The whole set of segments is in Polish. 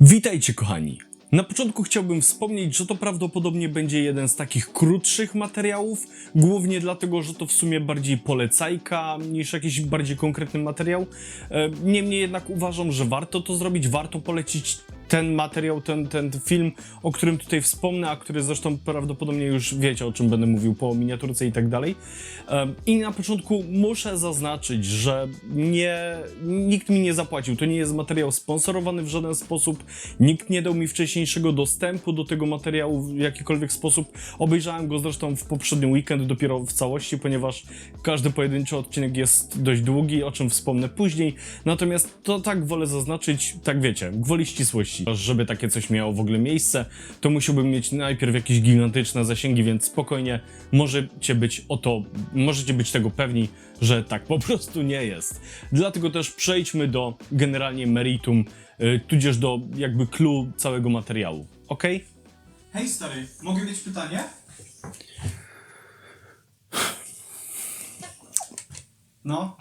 Witajcie kochani. Na początku chciałbym wspomnieć, że to prawdopodobnie będzie jeden z takich krótszych materiałów, głównie dlatego, że to w sumie bardziej polecajka niż jakiś bardziej konkretny materiał. E, Niemniej jednak uważam, że warto to zrobić, warto polecić ten materiał, ten, ten film, o którym tutaj wspomnę, a który zresztą prawdopodobnie już wiecie, o czym będę mówił po miniaturce i tak dalej. I na początku muszę zaznaczyć, że nie, nikt mi nie zapłacił. To nie jest materiał sponsorowany w żaden sposób. Nikt nie dał mi wcześniejszego dostępu do tego materiału w jakikolwiek sposób. Obejrzałem go zresztą w poprzedni weekend dopiero w całości, ponieważ każdy pojedynczy odcinek jest dość długi, o czym wspomnę później. Natomiast to tak wolę zaznaczyć, tak wiecie, gwoli ścisłości. Żeby takie coś miało w ogóle miejsce, to musiałbym mieć najpierw jakieś gigantyczne zasięgi, więc spokojnie możecie być o to, możecie być tego pewni, że tak po prostu nie jest. Dlatego też przejdźmy do generalnie meritum, y, tudzież do jakby clue całego materiału. Ok? Hej stary, mogę mieć pytanie? No.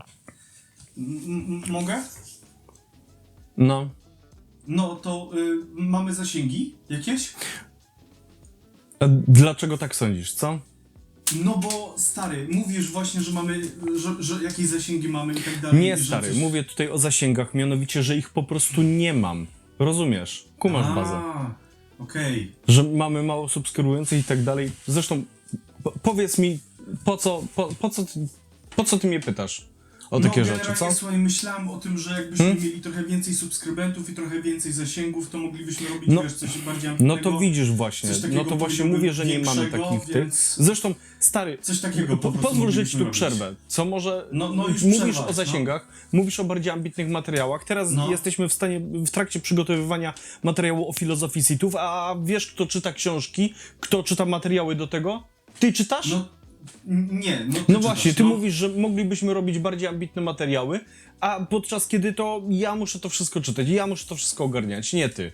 M- m- mogę? No. No to y, mamy zasięgi jakieś? A dlaczego tak sądzisz, co? No bo stary, mówisz właśnie, że mamy, że, że jakieś zasięgi mamy i tak dalej. Nie i że stary, coś- mówię tutaj o zasięgach, mianowicie, że ich po prostu nie mam. Rozumiesz? Kumasz A, bazę. Okej. że mamy mało subskrybujących i tak dalej. Zresztą po, powiedz mi, po co, po, po, co ty, po co ty mnie pytasz o takie no, rzeczy, co? Hmm? Słuchaj, myślałem o tym, że jakbyśmy mieli trochę więcej subskrybentów i trochę więcej zasięgów, to moglibyśmy robić No, wiesz, coś bardziej No to widzisz właśnie, no to właśnie mówię, że nie mamy takich tych. Zresztą, stary, Coś takiego po pozwól, że ci tu przerwę. Co może, No- no już mówisz przerwać, o no. zasięgach, mówisz o bardziej ambitnych materiałach, teraz No. jesteśmy w stanie, w trakcie przygotowywania materiału o filozofii sitów, a wiesz kto czyta książki, kto czyta materiały do tego? Ty czytasz? No, n- nie, no, No właśnie, ty mówisz, że moglibyśmy robić bardziej ambitne materiały, a podczas kiedy to ja muszę to wszystko czytać, ja muszę to wszystko ogarniać, nie ty.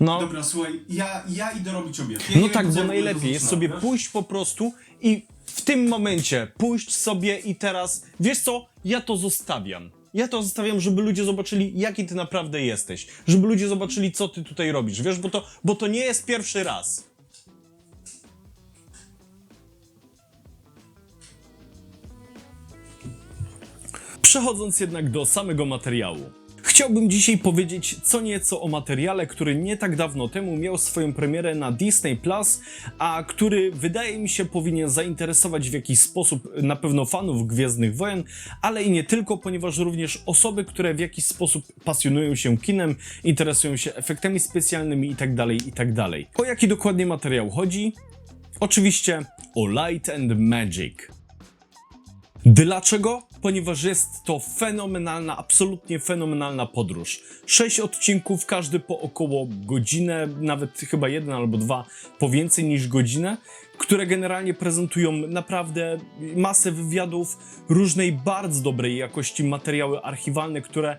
No, Dobra, słuchaj, ja, ja idę robić obiad. Ja no nie tak, co bo ja w ogóle to najlepiej jest zaczynam, sobie wiesz? pójść po prostu i w tym momencie pójść sobie i teraz, wiesz co, ja to zostawiam. Ja to zostawiam, żeby ludzie zobaczyli, jaki ty naprawdę jesteś. Żeby ludzie zobaczyli, co ty tutaj robisz, wiesz, bo to, bo to nie jest pierwszy raz. Przechodząc jednak do samego materiału. Chciałbym dzisiaj powiedzieć co nieco o materiale, który nie tak dawno temu miał swoją premierę na Disney Plus, a który wydaje mi się powinien zainteresować w jakiś sposób na pewno fanów Gwiezdnych Wojen, ale i nie tylko, ponieważ również osoby, które w jakiś sposób pasjonują się kinem, interesują się efektami specjalnymi itd. itd. O jaki dokładnie materiał chodzi? Oczywiście o Light and Magic. Dlaczego? Ponieważ jest to fenomenalna, absolutnie fenomenalna podróż. Sześć odcinków, każdy po około godzinę, nawet chyba jeden albo dwa po więcej niż godzinę, które generalnie prezentują naprawdę masę wywiadów, różnej bardzo dobrej jakości materiały archiwalne, które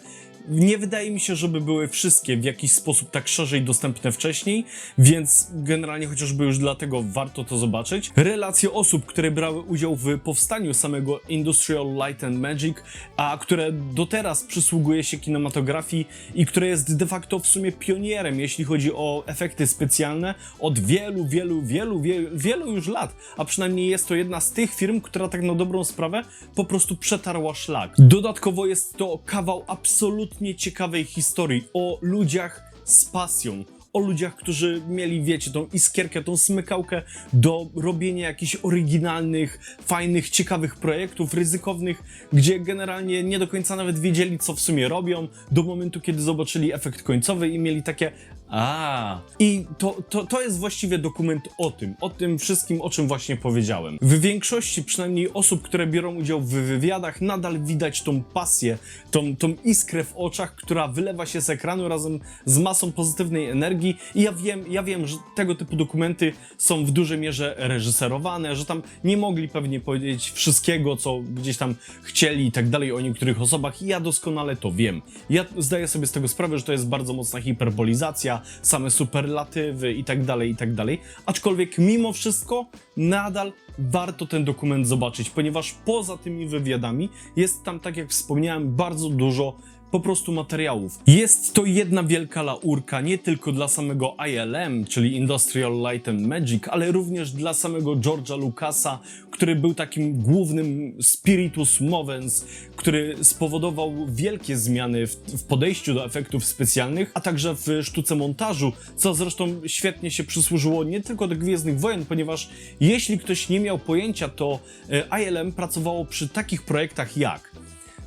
nie wydaje mi się, żeby były wszystkie w jakiś sposób tak szerzej dostępne wcześniej, więc generalnie chociażby już dlatego warto to zobaczyć. Relacje osób, które brały udział w powstaniu samego Industrial Light and Magic, a które do teraz przysługuje się kinematografii i które jest de facto w sumie pionierem, jeśli chodzi o efekty specjalne od wielu, wielu, wielu, wielu, wielu już lat, a przynajmniej jest to jedna z tych firm, która tak na dobrą sprawę po prostu przetarła szlak. Dodatkowo jest to kawał absolutnie ciekawej historii o ludziach z pasją. O ludziach, którzy mieli, wiecie, tą iskierkę, tą smykałkę do robienia jakichś oryginalnych, fajnych, ciekawych projektów, ryzykownych, gdzie generalnie nie do końca nawet wiedzieli, co w sumie robią, do momentu, kiedy zobaczyli efekt końcowy i mieli takie a. I to, to, to jest właściwie dokument o tym, o tym wszystkim, o czym właśnie powiedziałem. W większości przynajmniej osób, które biorą udział w wywiadach, nadal widać tą pasję, tą, tą iskrę w oczach, która wylewa się z ekranu razem z masą pozytywnej energii. I ja wiem, ja wiem, że tego typu dokumenty są w dużej mierze reżyserowane, że tam nie mogli pewnie powiedzieć wszystkiego, co gdzieś tam chcieli i tak dalej o niektórych osobach. I ja doskonale to wiem. Ja zdaję sobie z tego sprawę, że to jest bardzo mocna hiperbolizacja, same superlatywy i tak dalej, i tak dalej. Aczkolwiek mimo wszystko nadal warto ten dokument zobaczyć, ponieważ poza tymi wywiadami jest tam, tak jak wspomniałem, bardzo dużo po prostu materiałów. Jest to jedna wielka laurka nie tylko dla samego ILM, czyli Industrial Light and Magic, ale również dla samego George'a Lucasa, który był takim głównym spiritus movens, który spowodował wielkie zmiany w, w podejściu do efektów specjalnych, a także w sztuce montażu, co zresztą świetnie się przysłużyło nie tylko do Gwiezdnych Wojen, ponieważ jeśli ktoś nie miał pojęcia, to e, ILM pracowało przy takich projektach jak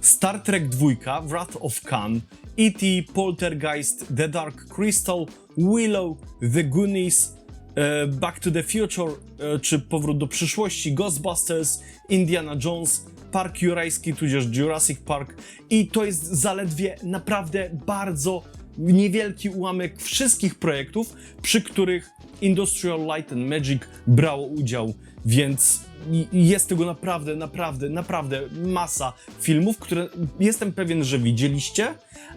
Star Trek 2, Wrath of Khan, E.T., Poltergeist, The Dark Crystal, Willow, The Goonies, e, Back to the Future, e, czy Powrót do przyszłości, Ghostbusters, Indiana Jones, Park Jurajski, tudzież Jurassic Park i to jest zaledwie naprawdę bardzo niewielki ułamek wszystkich projektów, przy których Industrial Light and Magic brało udział, więc jest tego naprawdę, naprawdę, naprawdę masa filmów, które jestem pewien, że widzieliście,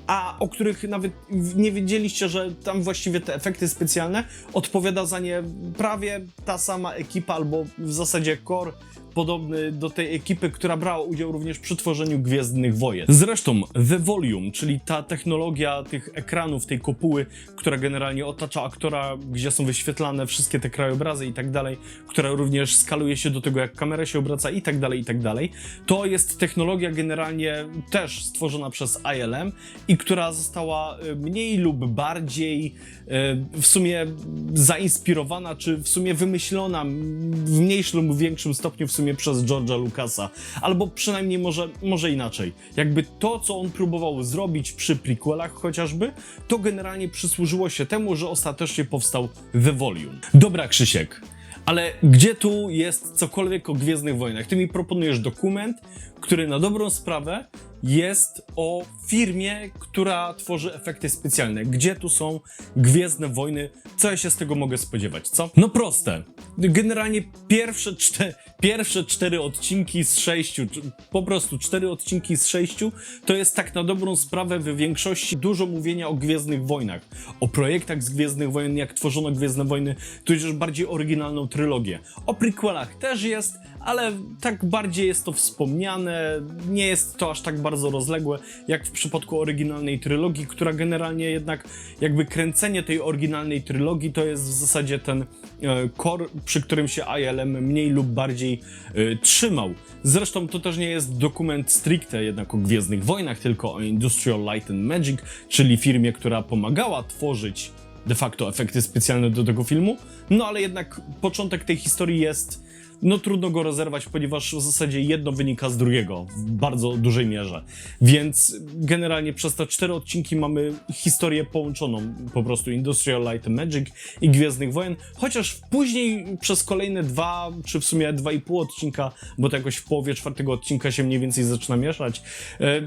a o których nawet nie wiedzieliście, że tam właściwie te efekty specjalne odpowiada za nie prawie ta sama ekipa, albo w zasadzie core podobny do tej ekipy, która brała udział również przy tworzeniu Gwiezdnych Wojen. Zresztą The Volume, czyli ta technologia tych ekranów, tej kopuły, która generalnie otacza aktora, gdzie są wyświetlane wszystkie te krajobrazy i tak dalej, która również skaluje się do tego, jak kamera się obraca i tak dalej, i tak dalej, to jest technologia generalnie też stworzona przez ILM i która została e, mniej lub bardziej e, w sumie zainspirowana, czy w sumie wymyślona w mniejszym lub większym stopniu w sumie przez George'a Lucasa. Albo przynajmniej może, może inaczej. Jakby to, co on próbował zrobić przy prequelach chociażby, to generalnie przysłużyło się temu, że ostatecznie powstał The Volume. Dobra, Krzysiek. Ale gdzie tu jest cokolwiek o Gwiezdnych Wojnach? Ty mi proponujesz dokument, który na dobrą sprawę jest o firmie, która tworzy efekty specjalne. Gdzie tu są Gwiezdne Wojny? Co ja się z tego mogę spodziewać, co? No proste. Generalnie pierwsze, czte, pierwsze cztery odcinki z sześciu, po prostu cztery odcinki z sześciu, to jest tak na dobrą sprawę w większości dużo mówienia o Gwiezdnych Wojnach, o projektach z Gwiezdnych Wojen, jak tworzono Gwiezdne Wojny, tudzież bardziej oryginalną trylogię. O prequelach też jest, ale tak bardziej jest to wspomniane, nie jest to aż tak bardzo rozległe, jak w przypadku oryginalnej trylogii, która generalnie jednak jakby kręcenie tej oryginalnej trylogii to jest w zasadzie ten e, core, przy którym się ILM mniej lub bardziej e, trzymał. Zresztą to też nie jest dokument stricte jednak o Gwiezdnych Wojnach, tylko o Industrial Light and Magic, czyli firmie, która pomagała tworzyć de facto efekty specjalne do tego filmu, no ale jednak początek tej historii jest no trudno go rozerwać, ponieważ w zasadzie jedno wynika z drugiego w bardzo dużej mierze. Więc generalnie przez te cztery odcinki mamy historię połączoną po prostu Industrial Light and Magic i Gwiezdnych Wojen, chociaż później przez kolejne dwa, czy w sumie dwa i pół odcinka, bo to jakoś w połowie czwartego odcinka się mniej więcej zaczyna mieszać, e,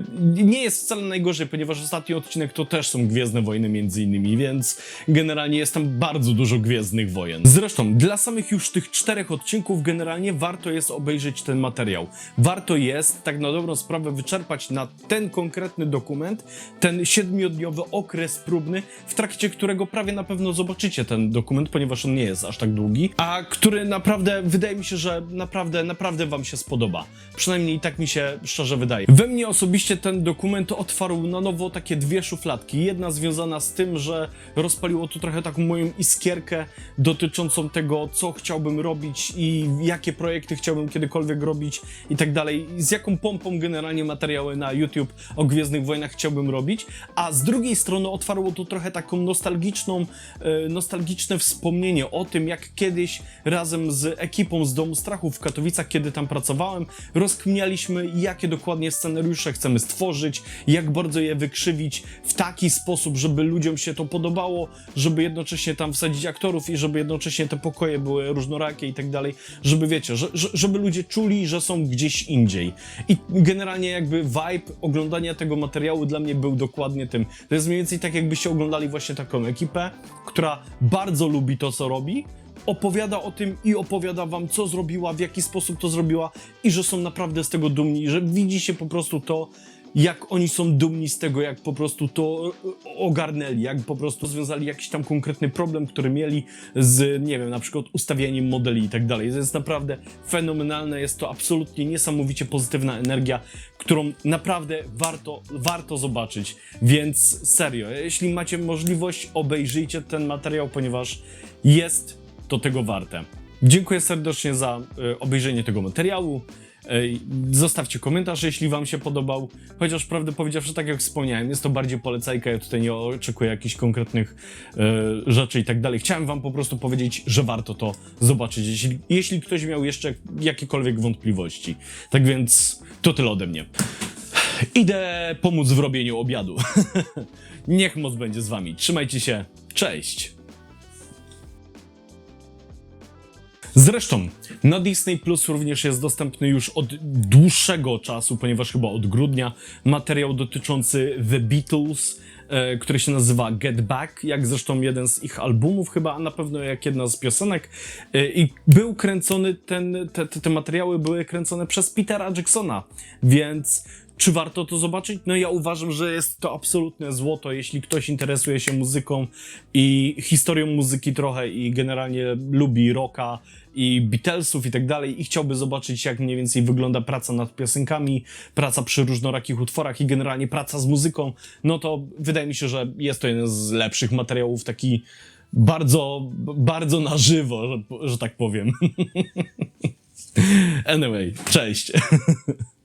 nie jest wcale najgorzej, ponieważ ostatni odcinek to też są Gwiezdne Wojny między innymi, więc generalnie jest tam bardzo dużo Gwiezdnych Wojen. Zresztą dla samych już tych czterech odcinków generalnie warto jest obejrzeć ten materiał. Warto jest tak na dobrą sprawę wyczerpać na ten konkretny dokument ten siedmiodniowy okres próbny, w trakcie którego prawie na pewno zobaczycie ten dokument, ponieważ on nie jest aż tak długi, a który naprawdę wydaje mi się, że naprawdę, naprawdę wam się spodoba. Przynajmniej tak mi się szczerze wydaje. We mnie osobiście ten dokument otwarł na nowo takie dwie szufladki. Jedna związana z tym, że rozpaliło to trochę taką moją iskierkę dotyczącą tego, co chciałbym robić i jakie projekty chciałbym kiedykolwiek robić i tak dalej. Z jaką pompą generalnie materiały na YouTube o Gwiezdnych Wojnach chciałbym robić. A z drugiej strony otwarło to trochę taką nostalgiczną, e, nostalgiczne wspomnienie o tym, jak kiedyś razem z ekipą z Domu Strachu w Katowicach, kiedy tam pracowałem, rozkminialiśmy, jakie dokładnie scenariusze chcemy stworzyć, jak bardzo je wykrzywić w taki sposób, żeby ludziom się to podobało, żeby jednocześnie tam wsadzić aktorów i żeby jednocześnie te pokoje były różnorakie i tak dalej, żeby wiecie, że, że, żeby ludzie czuli, że są gdzieś indziej. I generalnie jakby vibe oglądania tego materiału dla mnie był dokładnie tym. To jest mniej więcej tak, jakbyście oglądali właśnie taką ekipę, która bardzo lubi to, co robi, opowiada o tym i opowiada wam, co zrobiła, w jaki sposób to zrobiła i że są naprawdę z tego dumni, że widzi się po prostu to, jak oni są dumni z tego, jak po prostu to e, ogarnęli, jak po prostu związali jakiś tam konkretny problem, który mieli z, nie wiem, na przykład ustawianiem modeli i tak dalej. To jest naprawdę fenomenalne, jest to absolutnie niesamowicie pozytywna energia, którą naprawdę warto, warto zobaczyć. Więc serio, jeśli macie możliwość, obejrzyjcie ten materiał, ponieważ jest to tego warte. Dziękuję serdecznie za e, obejrzenie tego materiału. Zostawcie komentarz, jeśli Wam się podobał. Chociaż prawdę powiedziawszy, tak jak wspomniałem, jest to bardziej polecajka. Ja tutaj nie oczekuję jakichś konkretnych e, rzeczy i tak dalej. Chciałem Wam po prostu powiedzieć, że warto to zobaczyć, jeśli, jeśli ktoś miał jeszcze jakiekolwiek wątpliwości. Tak więc to tyle ode mnie. Idę pomóc w robieniu obiadu. Niech moc będzie z Wami. Trzymajcie się. Cześć. Zresztą na Disney Plus również jest dostępny już od dłuższego czasu, ponieważ chyba od grudnia, materiał dotyczący The Beatles, e, który się nazywa Get Back, jak zresztą jeden z ich albumów chyba, a na pewno jak jedna z piosenek. E, I był kręcony, ten, te, te, te materiały były kręcone przez Petera Jacksona, więc czy warto to zobaczyć? No ja uważam, że jest to absolutne złoto, jeśli ktoś interesuje się muzyką i historią muzyki trochę i generalnie lubi rocka i Beatlesów i tak dalej i chciałby zobaczyć jak mniej więcej wygląda praca nad piosenkami, praca przy różnorakich utworach i generalnie praca z muzyką, no to wydaje mi się, że jest to jeden z lepszych materiałów, taki bardzo, bardzo na żywo, że, że tak powiem. Anyway, cześć.